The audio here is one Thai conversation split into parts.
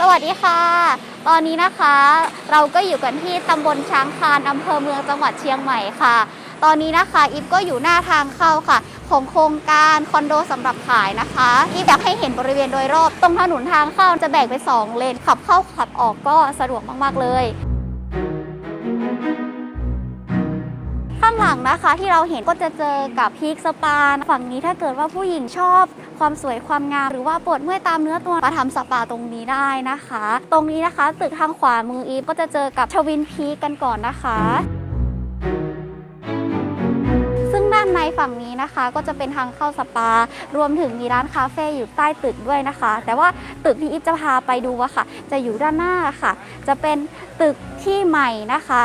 สวัสดีค่ะ ตอนนี้นะคะเราก็อยู่กันที่ตำบลช้างคานอำเภอเมืองจังหวัดเชียงใหม่ค่ะ ตอนนี้นะคะอิฟก็อยู่หน้าทางเข้าค่ะ ของโครงการคอนโดสำหรับขายนะคะอิฟอยากให้เห็นบริเวณโดยรอบตรงถนนทางเข้าจะแบ่งเป็นสองเลนขับเข้าขับออกก็สะดวกมากๆเลย งหลังนะคะที่เราเห็นก็จะเจอกับพีคสปาฝั่งนี้ถ้าเกิดว่าผู้หญิงชอบความสวยความงาม หรือว่าปวดเมื่อยตามเนื้อตัวมาทำสปาตรงนี้ได้นะคะ ตรงนี้นะคะตึกทางขวามืออีฟก็จะเจอกับชวินพีคกันก่อนนะคะซึ่งด้านในฝั่งนี้นะคะก็จะเป็นทางเข้าสปา รวมถึงมีร้านคาเฟ่อยู่ใต้ตึกด้วยนะคะ แต่ว่าตึกที่อีฟจะพาไปดูอะค่ะ จะอยู่ด้านหน้าค่ะ จะเป็นตึกที่ใหม่นะคะ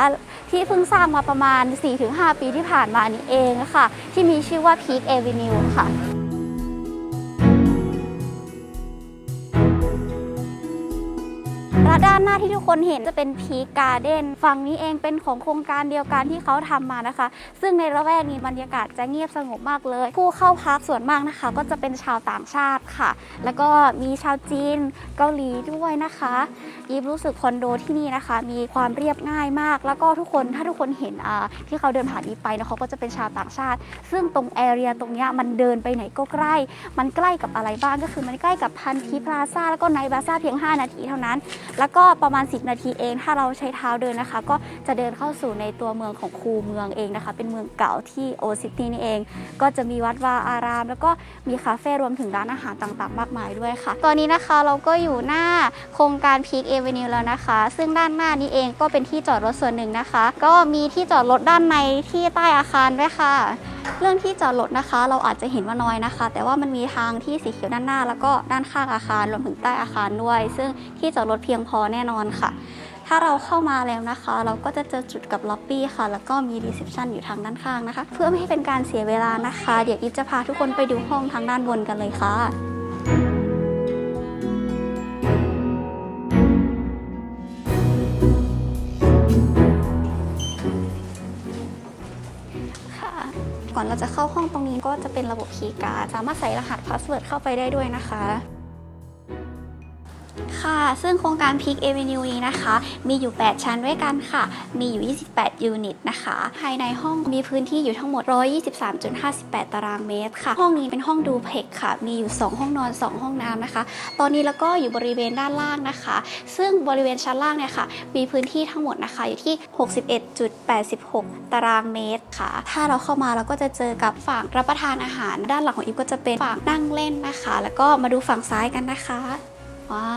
ที่เพิ่งสร้างมาประมาณ 4-5 ปีที่ผ่านมานี้เองค่ะ ที่มีชื่อว่า Peak Avenue ค่ะ และด้านหน้าที่ทุกคนเห็นจะเป็นพีการ์เด้นฝั่งนี้เองเป็นของโครงการเดียวกันที่เขาทำมานะคะ ซึ่งในระแวกนี้บรรยากาศจะเงียบสงบมากเลย ผู้เข้าพักส่วนมากนะคะ ก็จะเป็นชาวต่างชาติค่ะ แล้วก็มีชาวจีนเกาหลีด้วยนะคะอีฟรู้สึกคอนโดที่นี่นะคะ มีความเรียบง่ายมาก แล้วก็ทุกคนถ้าทุกคนเห็นอ่าที่เขาเดินผ่านอีฟไปนะเขาก็จะเป็นชาวต่างชาติ ซึ่งตรงแอเรียตรงเนี้ยมันเดินไปไหนก็ใกล้ มันใกล้กับอะไรบ้างก็คือมันใกล้กับพันทีพลาซ่าแล้วก็ไนบาซ่าเพียง 5 นาทีเท่านั้นแล้วก็ประมาณ 10 นาทีเอง ถ้าเราใช้เท้าเดินนะคะ ก็จะเดินเข้าสู่ในตัวเมืองของคูเมืองเองนะคะ เป็นเมืองเก่าที่โอซิตี้นี่เอง ก็จะมีวัดวาอาราม แล้วก็มีคาเฟ่รวมถึงร้านอาหารต่างๆ มากมายด้วยค่ะ ตอนนี้นะคะเราก็อยู่หน้าโครงการ Peak Avenue แล้วนะคะ ซึ่งด้านหน้านี้เองก็เป็นที่จอดรถส่วนหนึ่งนะคะ ก็มีที่จอดรถด้านในที่ใต้อาคารด้วยค่ะเรื่องที่จอดรถนะคะ เราอาจจะเห็นว่าน้อยนะคะ แต่ว่ามันมีทางที่สีเขียวด้านหน้า แล้วก็ด้านข้างอาคารรวมถึงใต้อาคารด้วย ซึ่งที่จอดรถเพียงพอแน่นอนค่ะ ถ้าเราเข้ามาแล้วนะคะ เราก็จะเจอจุดกับล็อบบี้ค่ะ แล้วก็มีรีเซพชันอยู่ทางด้านข้างนะคะ เพื่อไม่ให้เป็นการเสียเวลานะคะ เดี๋ยวอีฟจะพาทุกคนไปดูห้องทางด้านบนกันเลยค่ะค่ะ ก่อนเราจะเข้าห้องตรงนี้ก็จะเป็นระบบคีย์การ์ดสามารถใส่รหัสพาสเวิร์ดเข้าไปได้ด้วยนะคะ ค่ะ ซึ่งโครงการ Peak Avenue นี้นะคะ มีอยู่ 8 ชั้นด้วยกันค่ะ มีอยู่ 28 ยูนิตนะคะ ภายในห้องมีพื้นที่อยู่ทั้งหมด 123.58 ตารางเมตรค่ะ ห้องนี้เป็นห้องดูเพ็กค่ะ มีอยู่ 2 ห้องนอน 2 ห้องน้ำนะคะ ตอนนี้แล้วก็อยู่บริเวณด้านล่างนะคะ ซึ่งบริเวณชั้นล่างเนี่ยค่ะ มีพื้นที่ทั้งหมดนะคะอยู่ที่ 61.86 ตารางเมตรค่ะ ถ้าเราเข้ามาเราก็จะเจอกับฝั่งรับประทานอาหาร ด้านหลังของอิฟก็จะเป็นฝั่งนั่งเล่นนะคะ แล้วก็มาดูฝั่งซ้ายกันนะคะ ว้า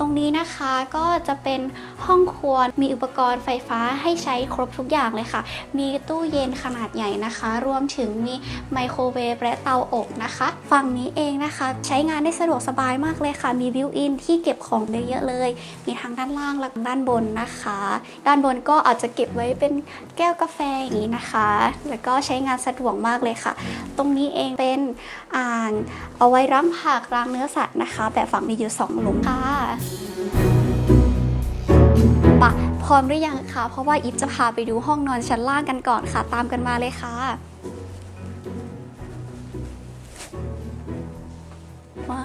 ตรงนี้นะคะก็จะเป็นห้องครัวมีอุปกรณ์ไฟฟ้าให้ใช้ครบทุกอย่างเลยค่ะ มีตู้เย็นขนาดใหญ่นะคะ รวมถึงมีไมโครเวฟและเตาอบนะคะ ฝั่งนี้เองนะคะ ใช้งานได้สะดวกสบายมากเลยค่ะ มีบิวอินที่เก็บของได้เยอะเลย มีทั้งด้านล่างและด้านบนนะคะ ด้านบนก็อาจจะเก็บไว้เป็นแก้วกาแฟอย่างนี้นะคะ แล้วก็ใช้งานสะดวกมากเลยค่ะ ตรงนี้เองเป็นอ่างเอาไว้ล้างผักล้างเนื้อสัตว์นะคะแต่ฝั่งมีอยู่ของหนูค่ะปะพร้อมหรือยังคะเพราะว่าอิฟจะพาไปดูห้องนอนชั้นล่างกันก่อนค่ะ ตามกันมาเลยค่ะว้า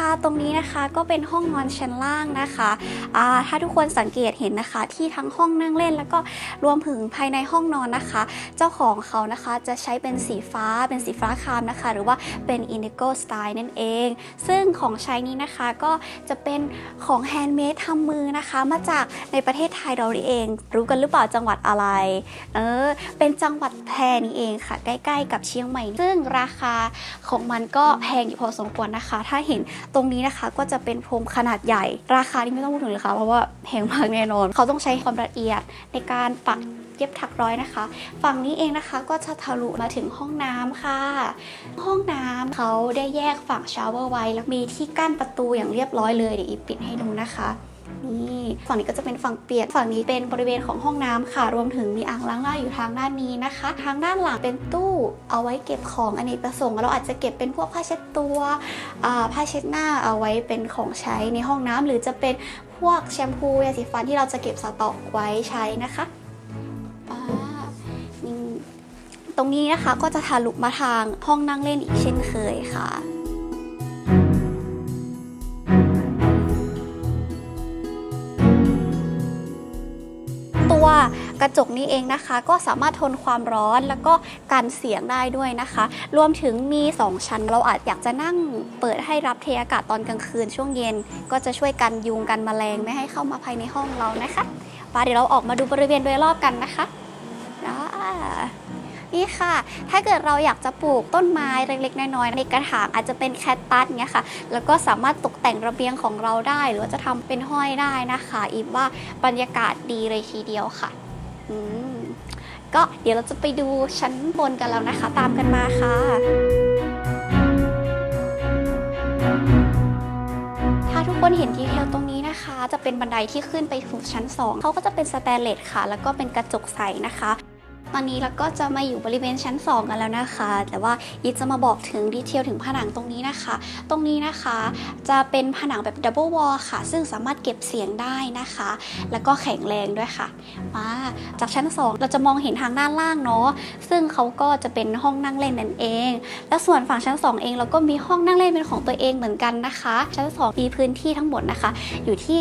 ค่ะตรงนี้นะคะก็เป็นห้องนอนชั้นล่างนะคะอ่าถ้าทุกคนสังเกตเห็นนะคะที่ทั้งห้องนั่งเล่น แล้วก็รวมถึงภายในห้องนอนนะคะ เจ้าของเขานะคะจะใช้เป็นสีฟ้าเป็นสีฟ้าครามนะคะ หรือว่าเป็น Indigo Style นั่นเอง ซึ่งของใช้นี้นะคะก็จะเป็นของแฮนด์เมดทำมือนะคะ มาจากในประเทศไทยเราเอง รู้กันหรือเปล่าจังหวัดอะไรเออเป็นจังหวัดแพร่นี่เองค่ะ ใกล้ ๆ กับเชียงใหม่ ซึ่งราคาของมันก็แพงอยู่พอสมควรนะคะ ถ้าเห็นตรงนี้นะคะก็จะเป็นพรมขนาดใหญ่ ราคานี่ไม่ต้องพูดถึงเลยค่ะเพราะว่าแพงมากแน่นอน เขาต้องใช้ความละเอียดในการปักเย็บถักร้อยนะคะ ฝั่งนี้เองนะคะก็จะทะลุมาถึงห้องน้ำค่ะ ห้องน้ำเขาได้แยกฝั่งชาวเวอร์ไว้แล้วมีที่กั้นประตูอย่างเรียบร้อยเลยเดี๋ยวอีปิดให้ดูนะคะ นี่ฝั่งนี้ก็จะเป็นฝั่งเปียกฝั่งนี้เป็นบริเวณของห้องน้ำค่ะ รวมถึงมีอ่างล้างหน้าอยู่ทางด้านนี้นะคะ ทางด้านหลังเป็นตู้เอาไว้เก็บของอเนกประสงค์ เราอาจจะเก็บเป็นพวกผ้าเช็ดตัวผ้าเช็ดหน้าเอาไว้เป็นของใช้ในห้องน้ำหรือจะเป็นพวกแชมพูยาสีฟันที่เราจะเก็บสต็อกไว้ใช้นะคะตรงนี้นะคะก็จะทะลุมาทางห้องนั่งเล่นอีกเช่นเคยค่ะ กระจกนี้เองนะคะ ก็สามารถทนความร้อนแล้วก็กันเสียงได้ด้วยนะคะ รวมถึงมี 2 ชั้น เราอาจอยากจะนั่งเปิดให้รับเทอากาศตอนกลางคืนช่วงเย็น ก็จะช่วยกันยุงกันแมลงไม่ให้เข้ามาภายในห้องเรานะคะปาเดี๋ยวเราออกมาดูบริเวณโดยรอบกันนะคะอ่า นี่ค่ะ ถ้าเกิดเราอยากจะปลูกต้นไม้เล็กๆ น้อยๆ ในกระถางอาจจะเป็นแคตตัสเงี้ยค่ะ แล้วก็สามารถตกแต่งระเบียงของเราได้ หรือว่าจะทำเป็นห้อยได้นะคะ อีฟว่าบรรยากาศดีเลยทีเดียวค่ะอืมก็เดี๋ยวเราจะไปดูชั้นบนกันแล้วนะคะ ตามกันมาค่ะถ้าทุกคนเห็นดีเทลตรงนี้นะคะ จะเป็นบันไดที่ขึ้นไปสู่ชั้น 2 เขาก็จะเป็นสแตนเลสค่ะ แล้วก็เป็นกระจกใสนะคะ ตอนนี้เราก็จะมาอยู่บริเวณชั้น 2 กันแล้วนะคะ แต่ว่ายิจะมาบอกถึงดีเทลถึงผนังตรงนี้นะคะ ตรงนี้นะคะจะเป็นผนังแบบดับเบิลวอลค่ะ ซึ่งสามารถเก็บเสียงได้นะคะ แล้วก็แข็งแรงด้วยค่ะ มาจากชั้น 2 เราจะมองเห็นทางด้านล่างเนาะ ซึ่งเขาก็จะเป็นห้องนั่งเล่นนั่นเอง แล้วส่วนฝั่งชั้น 2 เองเราก็มีห้องนั่งเล่นเป็นของตัวเองเหมือนกันนะคะ ชั้น 2 มีพื้นที่ทั้งหมดนะคะ อยู่ที่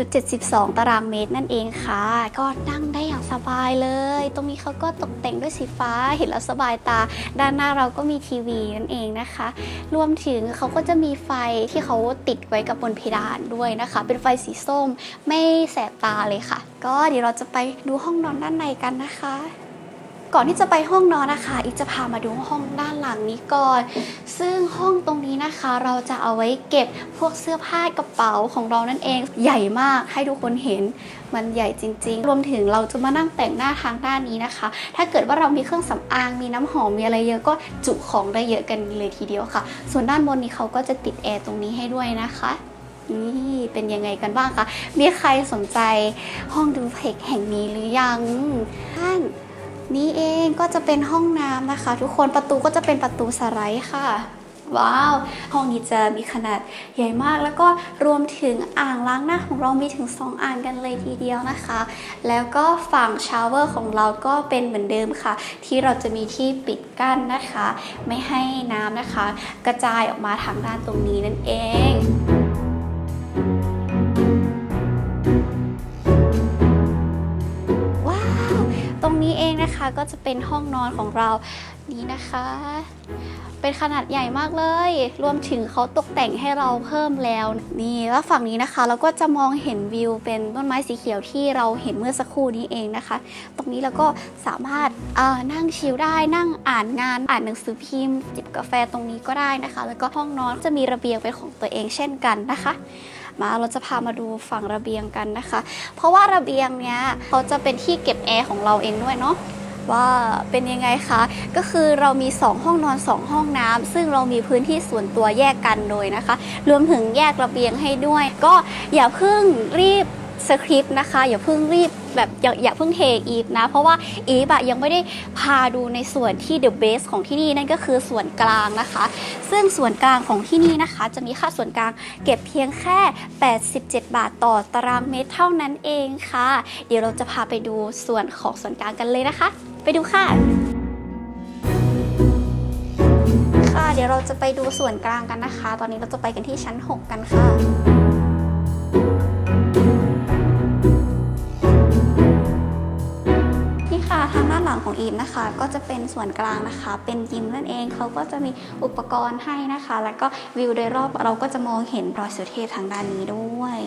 61.72 ตารางเมตรนั่นเองค่ะ ก็นั่งได้อย่างสบายเลย ตรงนี้เขาก็ตกแต่งด้วยสีฟ้าเห็นแล้วสบายตา ด้านหน้าเราก็มีทีวีนั่นเองนะคะ รวมถึงเขาก็จะมีไฟที่เขาติดไว้กับบนเพดานด้วยนะคะ เป็นไฟสีส้มไม่แสบตาเลยค่ะ ก็เดี๋ยวเราจะไปดูห้องนอนด้านในกันนะคะ ก่อนที่จะไปห้องนอนนะคะ อีกจะพามาดูห้องด้านหลังนี้ก่อน ซึ่งห้องตรงนี้นะคะ เราจะเอาไว้เก็บพวกเสื้อผ้ากระเป๋าของเรานั่นเอง ใหญ่มากให้ทุกคนเห็นมันใหญ่จริง ๆ รวมถึงเราจะมานั่งแต่งหน้าทางด้านนี้นะคะ ถ้าเกิดว่าเรามีเครื่องสำอางมีน้ำหอมมีอะไรเยอะก็จุของได้เยอะกันเลยทีเดียวค่ะ ส่วนด้านบนนี้เขาก็จะติดแอร์ตรงนี้ให้ด้วยนะคะนี่เป็นยังไงกันบ้างคะ มีใครสนใจห้องดูเพกแห่งนี้หรือยัง นนี่เองก็จะเป็นห้องน้ำนะคะ ทุกคนประตูก็จะเป็นประตูสไลด์ค่ะ ว้าว ห้องนี้จะมีขนาดใหญ่มากแล้วก็รวมถึงอ่างล้างหน้าของเรามีถึง 2 อ่างกันเลยทีเดียวนะคะ แล้วก็ฝั่งชาวเวอร์ของเราก็เป็นเหมือนเดิมค่ะ ที่เราจะมีที่ปิดกั้นนะคะ ไม่ให้น้ำนะคะ กระจายออกมาทางด้านตรงนี้นั่นเอง นะคะก็จะเป็นห้องนอนของเรานี่นะคะ เป็นขนาดใหญ่มากเลย รวมถึงเขาตกแต่งให้เราเพิ่มแล้วนี่แล้วฝั่งนี้นะคะ เราก็จะมองเห็นวิวเป็นต้นไม้สีเขียวที่เราเห็นเมื่อสักครู่นี้เองนะคะ ตรงนี้เราก็สามารถนั่งชิลได้นั่งอ่านงานอ่านหนังสือพิมพ์ จิบกาแฟตรงนี้ก็ได้นะคะ แล้วก็ห้องนอนจะมีระเบียงเป็นของตัวเองเช่นกันนะคะมาเราจะพามาดูฝั่งระเบียงกันนะคะ เพราะว่าระเบียงเนี้ยเขาจะเป็นที่เก็บแอร์ของเราเองด้วยเนาะ ว่าเป็นยังไงคะ ก็คือเรามี 2 ห้องนอน 2 ห้องน้ำซึ่งเรามีพื้นที่ส่วนตัวแยกกันโดยนะคะ รวมถึงแยกระเบียงให้ด้วย ก็อย่าเพิ่งรีบสคริปต์นะคะ อย่าเพิ่งรีบแบบอย่าอย่าเพิ่งเทอีฟนะ เพราะว่าอีฟอะยังไม่ได้พาดูในส่วนที่ the base ของที่นี่นั่นก็คือส่วนกลางนะคะ ซึ่งส่วนกลางของที่นี่นะคะ จะมีค่าส่วนกลางเก็บเพียงแค่ 87 บาทต่อตารางเมตรเท่านั้นเองค่ะ เดี๋ยวเราจะพาไปดูส่วนของส่วนกลางกันเลยนะคะ ไปดูค่ะ ค่ะ เดี๋ยวเราจะไปดูส่วนกลางกันนะคะ ตอนนี้เราจะไปกันที่ชั้น 6 กันค่ะนี่ค่ะทางด้านหลังของอีฟนะคะ ก็จะเป็นส่วนกลางนะคะ เป็นยิมนั่นเองเขาก็จะมีอุปกรณ์ให้นะคะ แล้วก็วิวโดยรอบเราก็จะมองเห็นรอยสุเทพทางด้านนี้ด้วย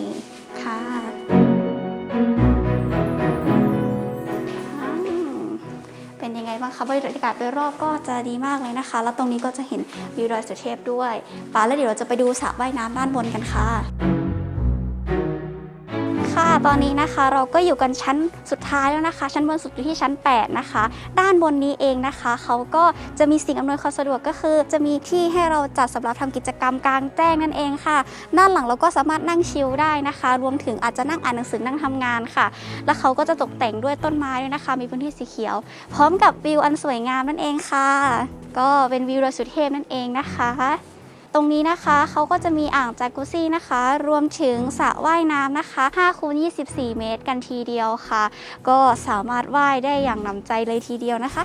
ค่ะ บ้างคะบรรยากาศโดยรอบก็จะดีมากเลยนะคะ แล้วตรงนี้ก็จะเห็นวิวดอยสุเทพด้วยป่าแล้วเดี๋ยวเราจะไปดูสระว่ายน้ำด้านบนกันค่ะค่ะ ตอนนี้นะคะเราก็อยู่กันชั้นสุดท้ายแล้วนะคะ ชั้นบนสุดอยู่ที่ชั้น 8 นะคะ ด้านบนนี้เองนะคะเขาก็จะมีสิ่งอำนวยความสะดวกก็คือ จะมีที่ให้เราจัดสำหรับทำกิจกรรมกลางแจ้งนั่นเองค่ะ ด้านหลังเราก็สามารถนั่งชิลได้นะคะ รวมถึงอาจจะนั่งอ่านหนังสือนั่งทำงานค่ะ แล้วเขาก็จะตกแต่งด้วยต้นไม้ด้วยนะคะ มีพื้นที่สีเขียว พร้อมกับวิวอันสวยงามนั่นเองค่ะ ก็เป็นวิวดอยสุเทพนั่นเองนะคะ ตรงนี้นะคะเขาก็จะมีอ่างจากุซี่นะคะ รวมถึงสระว่ายน้ำนะคะ5คูณ24 เมตรกันทีเดียวค่ะ ก็สามารถว่ายได้อย่างหนำใจเลยทีเดียวนะคะ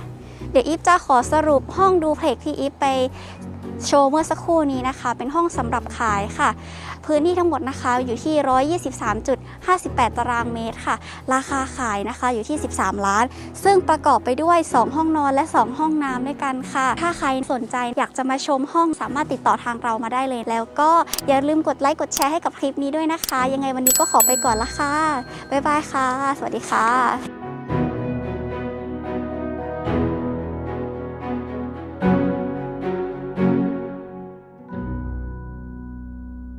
เดี๋ยวอีฟจะขอสรุปห้องดูเพล็กที่อีฟไป โชว์เมื่อสักครู่นี้นะคะ เป็นห้องสำหรับขายค่ะ พื้นที่ทั้งหมดนะคะอยู่ที่ 123.58 ตารางเมตรค่ะ ราคาขายนะคะอยู่ที่ 13 ล้าน ซึ่งประกอบไปด้วย 2 ห้องนอนและ 2 ห้องน้ำด้วยกันค่ะ ถ้าใครสนใจอยากจะมาชมห้องสามารถติดต่อทางเรามาได้เลย แล้วก็อย่าลืมกดไลค์กดแชร์ให้กับคลิปนี้ด้วยนะคะ ยังไงวันนี้ก็ขอไปก่อนละค่ะบ๊ายบายค่ะ สวัสดีค่ะ